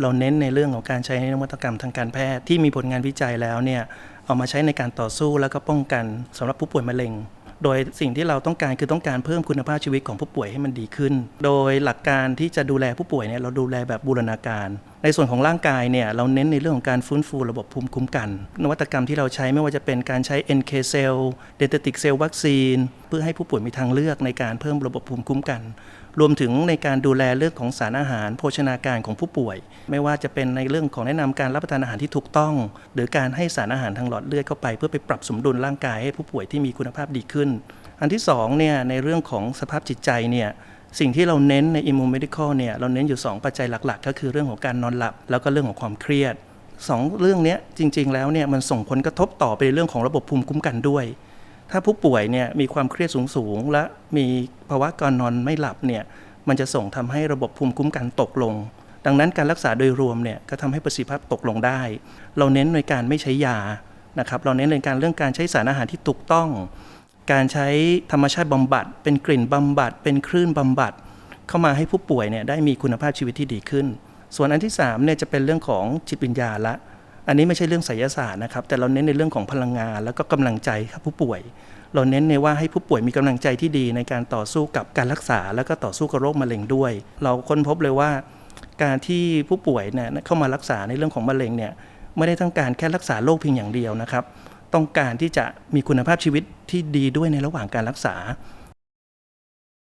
เราเน้นในเรื่องของการใช้นวัตกรรมทางการแพทย์ที่มีผลงานวิจัยแล้วเนี่ยเอามาใช้ในการต่อสู้แล้วก็ป้องกันสำหรับผู้ป่วยมะเร็ง โดยสิ่งที่เราต้องการคือต้องการเพิ่มคุณภาพชีวิตของผู้ป่วยให้มันดีขึ้น โดยหลักการที่จะดูแลผู้ป่วยเนี่ยเราดูแลแบบบูรณาการ ในส่วนของร่างกายเนี่ยเราเน้นในเรื่องของการฟื้นฟูระบบภูมิคุ้มกัน นวัตกรรมที่เราใช้ไม่ว่าจะเป็นการใช้ NK cell dendritic cell vaccine เพื่อให้ผู้ป่วยมีทางเลือกในการเพิ่มระบบภูมิคุ้มกัน รวมถึงในการดูแลเรื่องของสารอาหาร โภชนาการของผู้ป่วย ไม่ว่าจะเป็นในเรื่องของแนะนำการรับประทานอาหารที่ถูกต้อง หรือการให้สารอาหารทางหลอดเลือดเข้าไป เพื่อไปปรับสมดุลร่างกายให้ผู้ป่วยที่มีคุณภาพดีขึ้น อันที่สองเนี่ยในเรื่องของสภาพจิตใจเนี่ย สิ่งที่เราเน้นใน Immun Medical เนี่ยเราเน้นอยู่ 2 ปัจจัยหลัก ๆ ก็คือเรื่องของการนอนหลับ แล้วก็เรื่องของความเครียดสองเรื่องนี้จริง ๆ แล้วเนี่ยมันส่งผลกระทบต่อไปในเรื่องของระบบภูมิคุ้มกันด้วย ถ้าผู้ป่วยเนี่ยมีความเครียดสูงๆและมีภาวะการนอนไม่หลับเนี่ยมันจะส่งทำให้ระบบภูมิคุ้มกันตกลง ดังนั้นการรักษาโดยรวมเนี่ยก็ทำให้ประสิทธิภาพตกลงได้ เราเน้นในการไม่ใช้ยานะครับเราเน้นในการเรื่องการใช้สารอาหารที่ถูกต้อง การใช้ธรรมชาติบำบัด เป็นกลิ่นบำบัด เป็นคลื่นบำบัด เข้ามาให้ผู้ป่วยเนี่ยได้มีคุณภาพชีวิตที่ดีขึ้น ส่วนอันที่3เนี่ยจะเป็นเรื่องของจิตวิญญาณละ อันนี้ไม่ใช่เรื่องไสยศาสตร์นะครับ แต่เราเน้นในเรื่องของพลังงาน แล้วก็กำลังใจครับผู้ป่วย เราเน้นในว่าให้ผู้ป่วยมีกำลังใจที่ดีในการต่อสู้กับการรักษา แล้วก็ต่อสู้กับโรคมะเร็งด้วย เราค้นพบเลยว่า การที่ผู้ป่วยเนี่ยเข้ามารักษาในเรื่องของมะเร็งเนี่ยไม่ได้ต้องการแค่รักษาโรคเพียงอย่างเดียวนะครับ ต้องการที่จะมีคุณภาพชีวิตที่ดีด้วยในระหว่างการรักษา